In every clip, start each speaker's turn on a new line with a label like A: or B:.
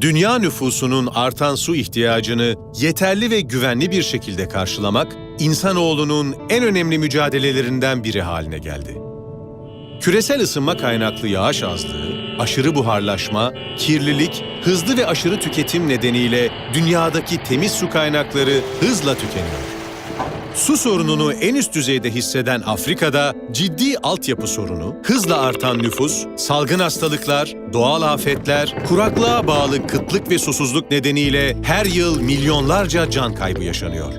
A: Dünya nüfusunun artan su ihtiyacını yeterli ve güvenli bir şekilde karşılamak, insanoğlunun en önemli mücadelelerinden biri haline geldi. Küresel ısınma kaynaklı yağış azlığı, aşırı buharlaşma, kirlilik, hızlı ve aşırı tüketim nedeniyle dünyadaki temiz su kaynakları hızla tükeniyor. Su sorununu en üst düzeyde hisseden Afrika'da ciddi altyapı sorunu, hızla artan nüfus, salgın hastalıklar, doğal afetler, kuraklığa bağlı kıtlık ve susuzluk nedeniyle her yıl milyonlarca can kaybı yaşanıyor.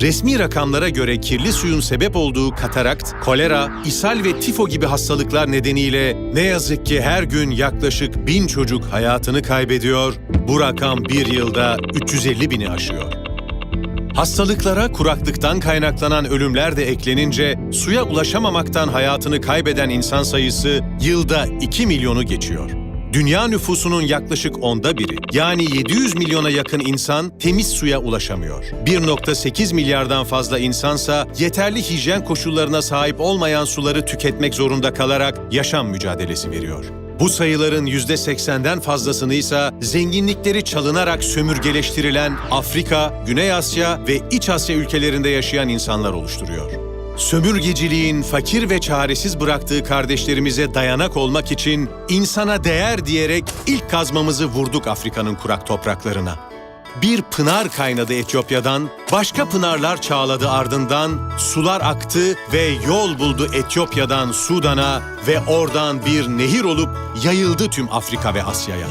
A: Resmi rakamlara göre kirli suyun sebep olduğu katarakt, kolera, ishal ve tifo gibi hastalıklar nedeniyle ne yazık ki her gün yaklaşık bin çocuk hayatını kaybediyor, bu rakam bir yılda 350 bini aşıyor. Hastalıklara kuraklıktan kaynaklanan ölümler de eklenince suya ulaşamamaktan hayatını kaybeden insan sayısı yılda 2 milyonu geçiyor. Dünya nüfusunun yaklaşık onda biri yani 700 milyona yakın insan temiz suya ulaşamıyor. 1.8 milyardan fazla insansa yeterli hijyen koşullarına sahip olmayan suları tüketmek zorunda kalarak yaşam mücadelesi veriyor. Bu sayıların %80'den fazlasını ise zenginlikleri çalınarak sömürgeleştirilen Afrika, Güney Asya ve İç Asya ülkelerinde yaşayan insanlar oluşturuyor. Sömürgeciliğin fakir ve çaresiz bıraktığı kardeşlerimize dayanak olmak için insana değer diyerek ilk kazmamızı vurduk Afrika'nın kurak topraklarına. Bir pınar kaynadı Etiyopya'dan, başka pınarlar çağladı ardından, sular aktı ve yol buldu Etiyopya'dan Sudan'a ve oradan bir nehir olup yayıldı tüm Afrika ve Asya'ya.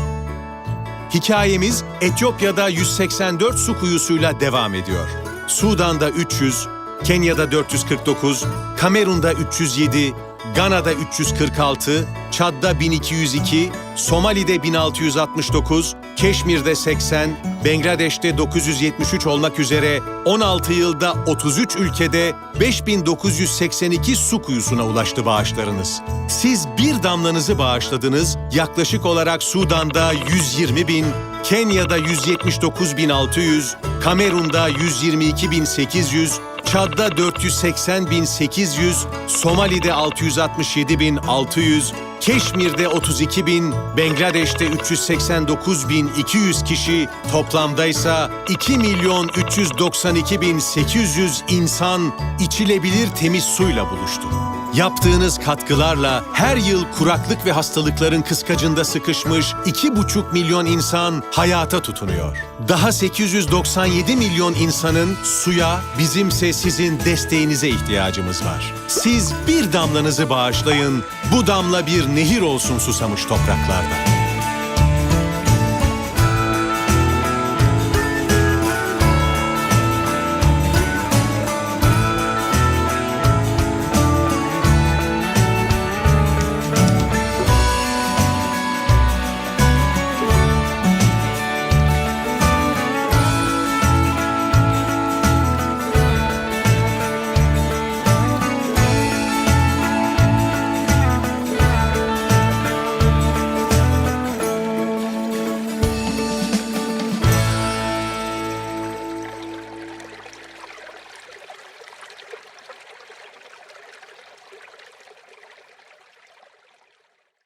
A: Hikayemiz Etiyopya'da 184 su kuyusuyla devam ediyor. Sudan'da 300, Kenya'da 449, Kamerun'da 307, Gana'da 346, Çad'da 1202, Somali'de 1669, Keşmir'de 80, Bangladeş'te 973 olmak üzere 16 yılda 33 ülkede 5982 su kuyusuna ulaştı bağışlarınız. Siz bir damlanızı bağışladınız, yaklaşık olarak Sudan'da 120 bin, Kenya'da 179.600, Kamerun'da 122.800, Çad'da 480.800, Somali'de 667.600, Keşmir'de 32.000, Bangladeş'te 389.200 kişi, toplamdaysa 2 milyon 392.800 insan içilebilir temiz suyla buluştu. Yaptığınız katkılarla her yıl kuraklık ve hastalıkların kıskacında sıkışmış 2,5 milyon insan hayata tutunuyor. Daha 897 milyon insanın suya, bizimse sizin desteğinize ihtiyacımız var. Siz bir damlanızı bağışlayın, bu damla bir nehir olsun susamış topraklarda.